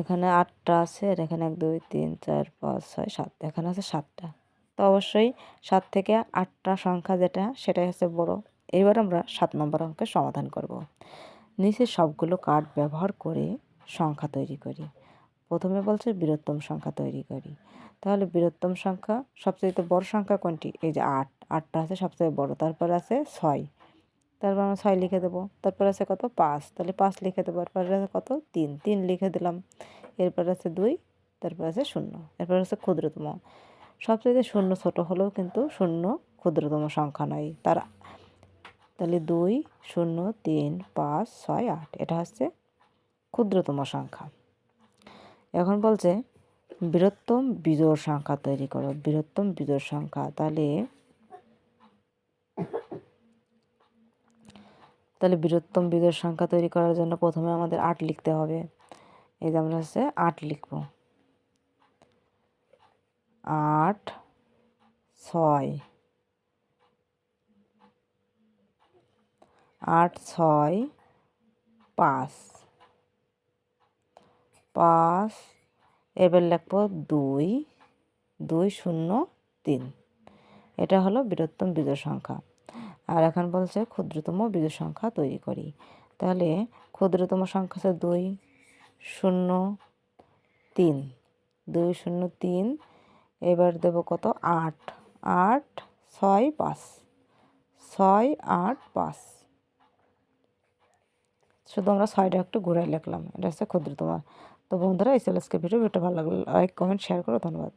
এখানে আটটা আছে, আর এখানে এক, দুই, তিন, চার, পাঁচ, ছয়, সাত, এখানে আছে সাতটা। তো অবশ্যই সাত থেকে আটটা সংখ্যা যেটা, সেটাই হচ্ছে বড়। এবার আমরা সাত নম্বর অঙ্কের সমাধান করব। নিচে সবগুলো কার্ড ব্যবহার করে সংখ্যা তৈরি করি। প্রথমে বলছে বৃহত্তম সংখ্যা তৈরি করি। তাহলে বৃহত্তম সংখ্যা সবচেয়ে বড় সংখ্যা কোনটি? এই যে আট। আটটা আছে সবচেয়ে বড়। তারপর আছে ছয়। তারপর আমরা ছয় লিখে দেবো। তারপর আছে কত? পাঁচ। তাহলে পাঁচ লিখে দেবো। এরপর আছে কত? তিন। তিন লিখে দিলাম। এরপর আছে দুই। তারপর আছে শূন্য। এরপর আছে ক্ষুদ্রতম। সবচেয়ে শূন্য ছোট হলেও কিন্তু শূন্য ক্ষুদ্রতম সংখ্যা নয়। তার তাহলে দুই, শূন্য, তিন, পাঁচ, ছয়, আট। এটা হচ্ছে ক্ষুদ্রতম সংখ্যা। এখন বলছে, বৃহত্তম বিজোড় সংখ্যা তৈরি করো। বৃহত্তম বিজোড় সংখ্যা। তাহলে তাহলে বৃহত্তম বিজোড় সংখ্যা তৈরি করার জন্য প্রথমে আমাদের আট লিখতে হবে। এই যে আমরা হচ্ছে আট লিখব। আট, ছয়। আট, ছয়, পাঁচ। পাঁচ, এবার লিখব দুই। দুই শূন্য তিন। এটা হলো বৃহত্তম বিজয় সংখ্যা। আর এখন বলছে ক্ষুদ্রতম বিজয় সংখ্যা তৈরি করি। তাহলে ক্ষুদ্রতম সংখ্যা হচ্ছে দুই শূন্য তিন। দুই শূন্য তিন, এবার দেব কত? আট। আট, ছয়, পাঁচ। ছয়, আট, পাঁচ। শুধু আমরা ছয়টা একটু ঘুরাই লিখলাম। এটা হচ্ছে ক্ষুদ্রতম। তো বন্ধুরা, এই চ্যালেঞ্জকে ভিডিও। ভিডিওটা ভালো লাগল লাইক কমেন্ট শেয়ার করো। ধন্যবাদ।